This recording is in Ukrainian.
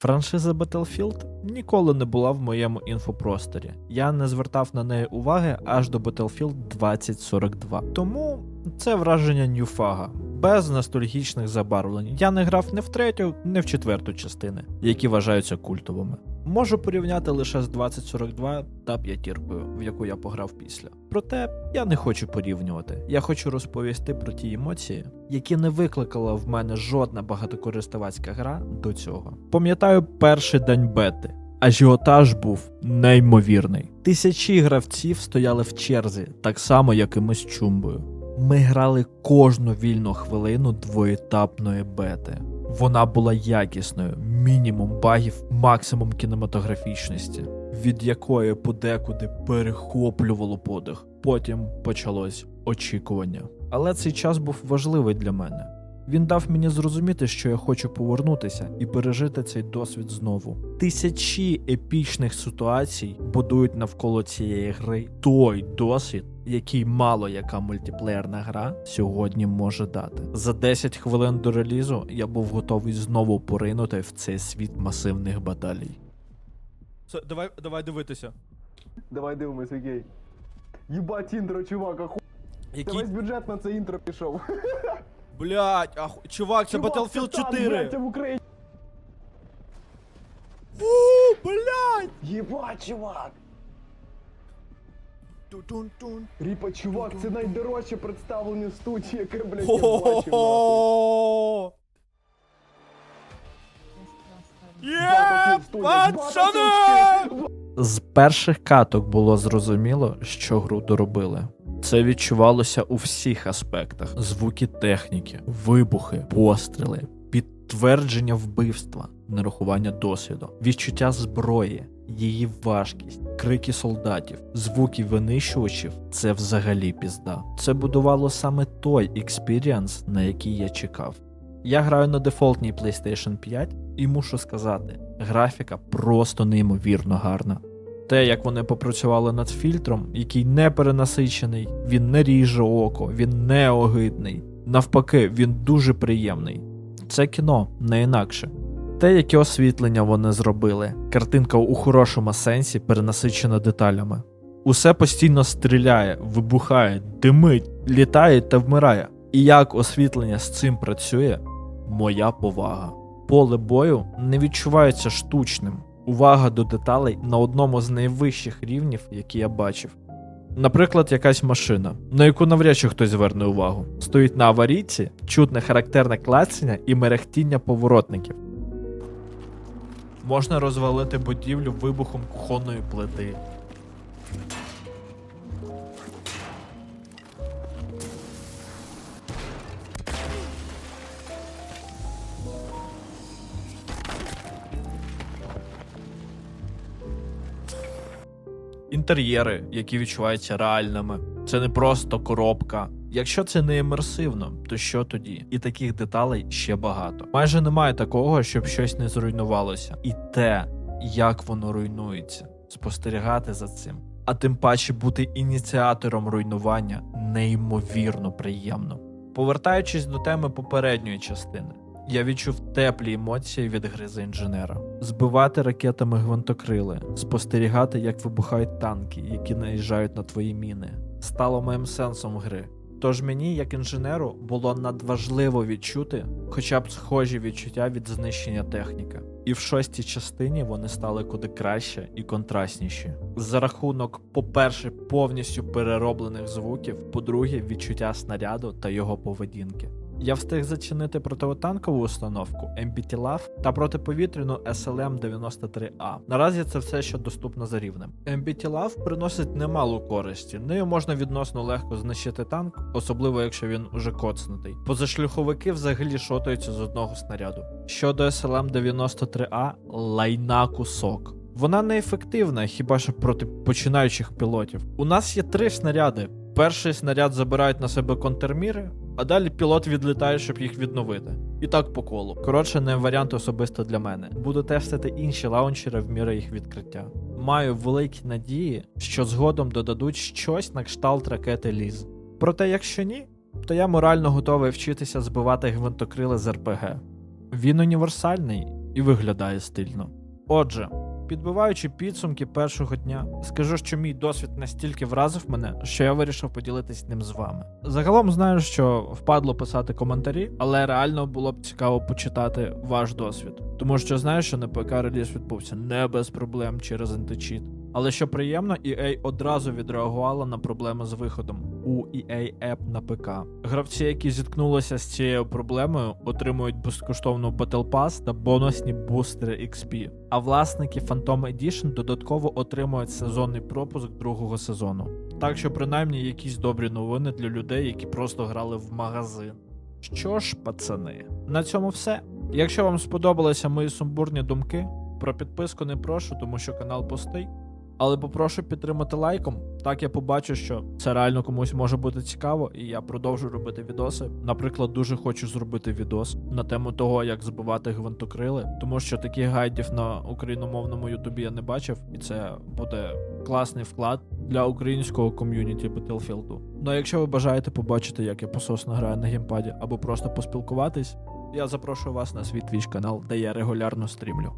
Франшиза Battlefield ніколи не була в моєму інфопросторі. Я не звертав на неї уваги аж до Battlefield 2042. Тому це враження ньюфага, без ностальгічних забарвлень. Я не грав не в третю, не в четверту частини, які вважаються культовими. Можу порівняти лише з 2042 та п'ятіркою, в яку я пограв після. Проте я не хочу порівнювати. Я хочу розповісти про ті емоції, які не викликала в мене жодна багатокористувацька гра до цього. Пам'ятаю перший день бети. Ажіотаж був неймовірний. Тисячі гравців стояли в черзі, так само, як і ми з чумбою. Ми грали кожну вільну хвилину двоетапної бети. Вона була якісною, мінімум багів, максимум кінематографічності, від якої подекуди перехоплювало подих. Потім почалось очікування. Але цей час був важливий для мене. Він дав мені зрозуміти, що я хочу повернутися і пережити цей досвід знову. Тисячі епічних ситуацій будують навколо цієї гри той досвід, який мало яка мультиплеєрна гра сьогодні може дати. За 10 хвилин до релізу я був готовий знову поринути в цей світ масивних баталій. Давай, давай дивитися. Давай дивимось, окей. Єбать інтро, чувак, аху... Та весь бюджет на це інтро пішов. Блять, аху... чувак, Чувак, так, блядь, це в Україні. Фу, блять! Єбать, чувак! Ріпа, чувак, це найдорожче представлення студії, яке, блядь, я бачив. нахуй. Хо-хо-хо! Є, Battlefield Studios, пацани! Battlefield З перших каток було зрозуміло, що гру доробили. Це відчувалося у всіх аспектах: звуки техніки, вибухи, постріли, підтвердження вбивства, нерахування досвіду, відчуття зброї, її важкість, крики солдатів, звуки винищувачів це взагалі пізда. Це будувало саме той експіріанс, на який я чекав. Я граю на дефолтній PlayStation 5 і мушу сказати, графіка просто неймовірно гарна. Те, як вони попрацювали над фільтром, який не перенасичений, він не ріже око, він не огидний. Навпаки, він дуже приємний. Це кіно, не інакше. Те, яке освітлення вони зробили, картинка у хорошому сенсі перенасичена деталями. Усе постійно стріляє, вибухає, димить, літає та вмирає. І як освітлення з цим працює, моя повага. Поле бою не відчувається штучним. Увага до деталей на одному з найвищих рівнів, які я бачив. Наприклад, якась машина, на яку навряд чи хтось зверне увагу, стоїть на аварійці, чутне характерне клацання і мерехтіння поворотників. Можна розвалити будівлю вибухом кухонної плити. Інтер'єри, які відчуваються реальними. Це не просто коробка. Якщо це не імерсивно, то що тоді? І таких деталей ще багато. Майже немає такого, щоб щось не зруйнувалося. І те, як воно руйнується, спостерігати за цим. А тим паче бути ініціатором руйнування неймовірно приємно. Повертаючись до теми попередньої частини, я відчув теплі емоції від гри за інженера. Збивати ракетами гвинтокрили, спостерігати, як вибухають танки, які наїжджають на твої міни, стало моїм сенсом гри. Тож мені, як інженеру, було надважливо відчути хоча б схожі відчуття від знищення техніки. І в шостій частині вони стали куди краще і контрастніші. За рахунок, по-перше, повністю перероблених звуків, по-друге, відчуття снаряду та його поведінки. Я встиг зачинити противотанкову установку MBT LAV та протиповітряну SLM-93A. Наразі це все, що доступно за рівнем. MBT LAV приносить немалу користі. Нею можна відносно легко знищити танк, особливо якщо він уже коцнутий. Позашлюховики взагалі шотаються з одного снаряду. Щодо SLM-93A, лайна кусок. Вона неефективна, хіба що проти починаючих пілотів. У нас є три снаряди. Перший снаряд забирають на себе контрміри, а далі пілот відлітає, щоб їх відновити. І так по колу. Коротше, не варіант особисто для мене. Буду тестити інші лаунчери в міру їх відкриття. Маю великі надії, що згодом додадуть щось на кшталт ракети Ліз. Проте, якщо ні, то я морально готовий вчитися збивати гвинтокрили з РПГ. Він універсальний і виглядає стильно. Отже, підбиваючи підсумки першого дня, скажу, що мій досвід настільки вразив мене, що я вирішив поділитись ним з вами. Загалом знаю, що впадло писати коментарі, але реально було б цікаво почитати ваш досвід, тому що знаю, що на ПК реліз відбувся не без проблем через античіт. Але що приємно, EA одразу відреагувала на проблеми з виходом у EA App на ПК. Гравці, які зіткнулися з цією проблемою, отримують безкоштовну Battle Pass та бонусні бустери XP. А власники Phantom Edition додатково отримують сезонний пропуск другого сезону. Так що, принаймні, якісь добрі новини для людей, які просто грали в магазин. Що ж, пацани, на цьому все. Якщо вам сподобалися мої сумбурні думки, про підписку не прошу, тому що канал пустий. Але попрошу підтримати лайком. Так я побачу, що це реально комусь може бути цікаво, і я продовжу робити відоси. Наприклад, дуже хочу зробити відос на тему того, як збивати гвинтокрили, тому що таких гайдів на україномовному ютубі я не бачив, і це буде класний вклад для українського ком'юніті Battlefield. Ну а якщо ви бажаєте побачити, як я пососно граю на геймпаді, або просто поспілкуватись, я запрошую вас на свій твіч канал, де я регулярно стрімлю.